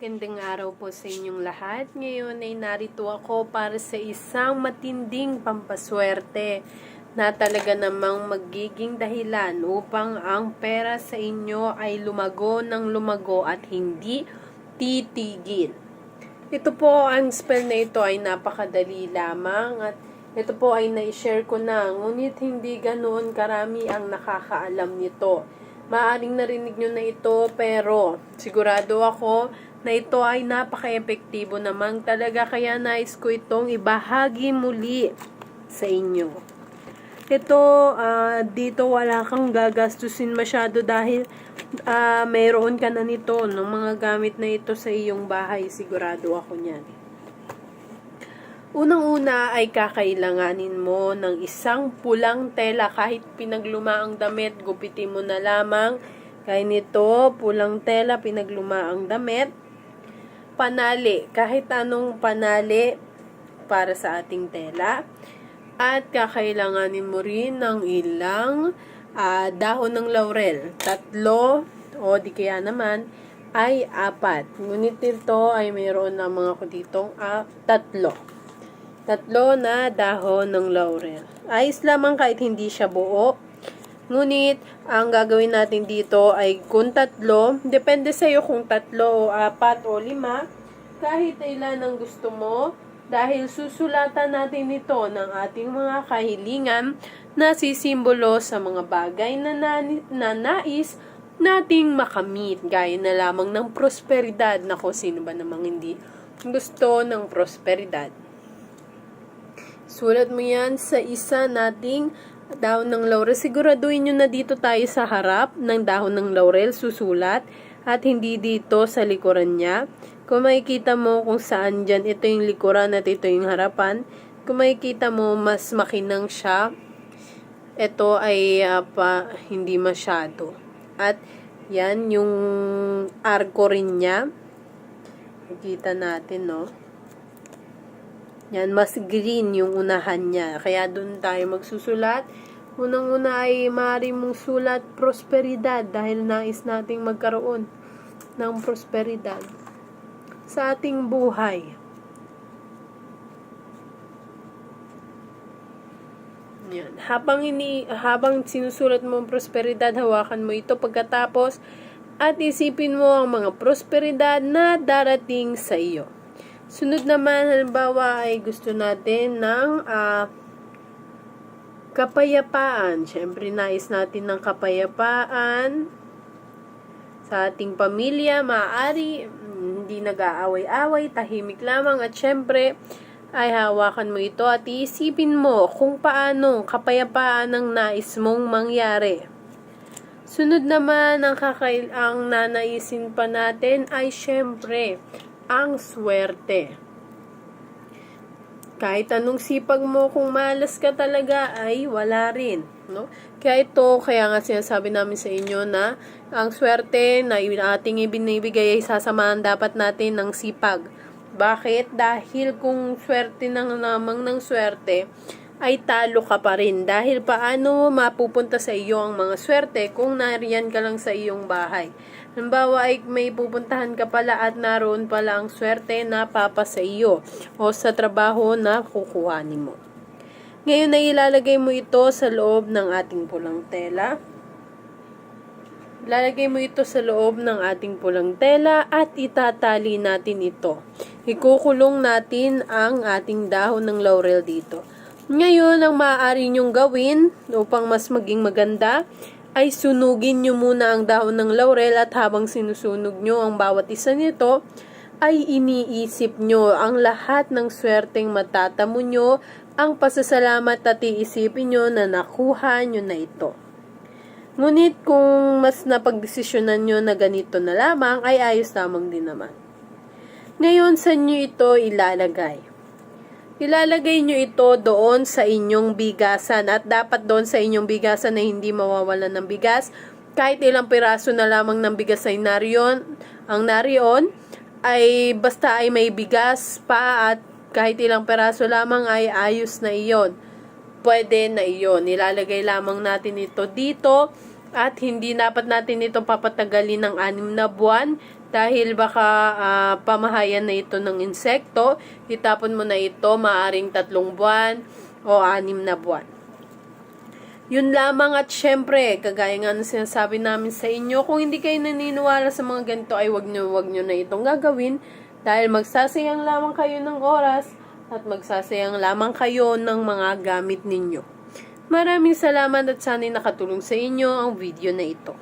Gandang araw po sa inyong lahat. Ngayon ay narito ako para sa isang matinding pampaswerte na talaga namang magiging dahilan upang ang pera sa inyo ay lumago ng lumago at hindi titigil. Ito po, ang spell na ito ay napakadali lamang at ito po ay na-share ko na, ngunit hindi ganoon karami ang nakakaalam nito. Maaring narinig nyo na ito pero sigurado ako na ito ay napaka-epektibo namang talaga kaya nais ko itong ibahagi muli sa inyo. Ito, ah, dito wala kang gagastusin masyado dahil ah, mayroon ka na nito ng mga gamit na ito sa iyong bahay. Sigurado ako niyan. Unang-una ay kakailanganin mo ng isang pulang tela kahit pinagluma ang damit, gupitin mo na lamang. Kaya nito, pulang tela, pinagluma ang damit. Panali, kahit anong panali para sa ating tela. At kakailanganin mo rin ng ilang ah, dahon ng laurel. Tatlo, o di kaya naman, ay apat. Ngunit ito ay mayroon ng mga kuditong ah, tatlo. Tatlo na dahon ng laurel. Ayos lamang kahit hindi siya buo. Ngunit, ang gagawin natin dito ay kung tatlo, depende sa iyo kung tatlo o apat o lima, kahit ilan ang gusto mo, dahil susulatan natin ito ng ating mga kahilingan na sisimbolo sa mga bagay na, nani- na nais nating makamit, gaya na lamang ng prosperidad. Nako, sino ba namang hindi gusto ng prosperidad? Sulat mo yan sa isa nating dahon ng laurel. Siguraduhin nyo na dito tayo sa harap ng dahon ng laurel, susulat, at hindi dito sa likuran niya. Kung makikita mo kung saan dyan, ito yung likuran at ito yung harapan. Kung makikita mo, mas makinang siya. Ito ay ah, pa, hindi masyado. At yan, yung arko rin niya. Makikita natin, no? Yan, mas green yung unahan niya. Kaya doon tayo magsusulat. Unang-una ay maaari mong sulat prosperidad dahil nais nating magkaroon ng prosperidad sa ating buhay. Yan. Habang ini habang sinusulat mo ang prosperidad, hawakan mo ito pagkatapos at isipin mo ang mga prosperidad na darating sa iyo. Sunod naman, halimbawa ay gusto natin ng ah, kapayapaan. Siyempre, nais natin ng kapayapaan sa ating pamilya. Maaari, hindi nag-aaway-away, tahimik lamang. At siyempre, ay hawakan mo ito at iisipin mo kung paano kapayapaan ang nais mong mangyari. Sunod naman, ang, kakail ang nanaisin pa natin ay syempre, ang swerte. Kahit anong sipag mo, kung malas ka talaga, ay wala rin. No? Kaya ito, kaya nga sinasabi namin sa inyo na ang swerte na ating ibinibigay ay sasamahan dapat natin ng sipag. Bakit? Dahil kung swerte nang namang ng swerte, ay talo ka pa rin. Dahil paano mapupunta sa iyo ang mga swerte kung nariyan ka lang sa iyong bahay. Halimbawa ay may pupuntahan ka pala at naroon pala ang swerte na papa sa iyo o sa trabaho na kukuhanin mo. Ngayon ay ilalagay mo ito sa loob ng ating pulang tela. Lalagay mo ito sa loob ng ating pulang tela at itatali natin ito. Ikukulong natin ang ating dahon ng laurel dito. Ngayon, ang maaari nyong gawin upang mas maging maganda ay sunugin nyo muna ang dahon ng laurel at habang sinusunog nyo ang bawat isa nito, ay iniisip nyo ang lahat ng swerteng matatamo nyo, ang pasasalamat at iisipin nyo na nakuha nyo na ito. Ngunit kung mas napagdesisyonan nyo na ganito na lamang, ay ayos lamang din naman. Ngayon, sa nyo ito ilalagay? Ilalagay nyo ito doon sa inyong bigasan at dapat doon sa inyong bigasan na hindi mawawalan ng bigas. Kahit ilang piraso na lamang ng bigas ay nariyon, ang nariyon ay basta ay may bigas pa at kahit ilang piraso lamang ay ayos na iyon. Pwede na iyon. Ilalagay lamang natin ito dito at hindi dapat natin ito papatagalin ng anim na buwan dahil baka ah, pamahayan na ito ng insekto, itapon mo na ito maaring tatlong buwan o anim na buwan. Yun lamang at syempre, kagaya nga ng sinasabi namin sa inyo, kung hindi kayo naniniwala sa mga ganito ay wag nyo, wag nyo na itong gagawin dahil magsasayang lamang kayo ng oras at magsasayang lamang kayo ng mga gamit ninyo. Maraming salamat at sana'y nakatulong sa inyo ang video na ito.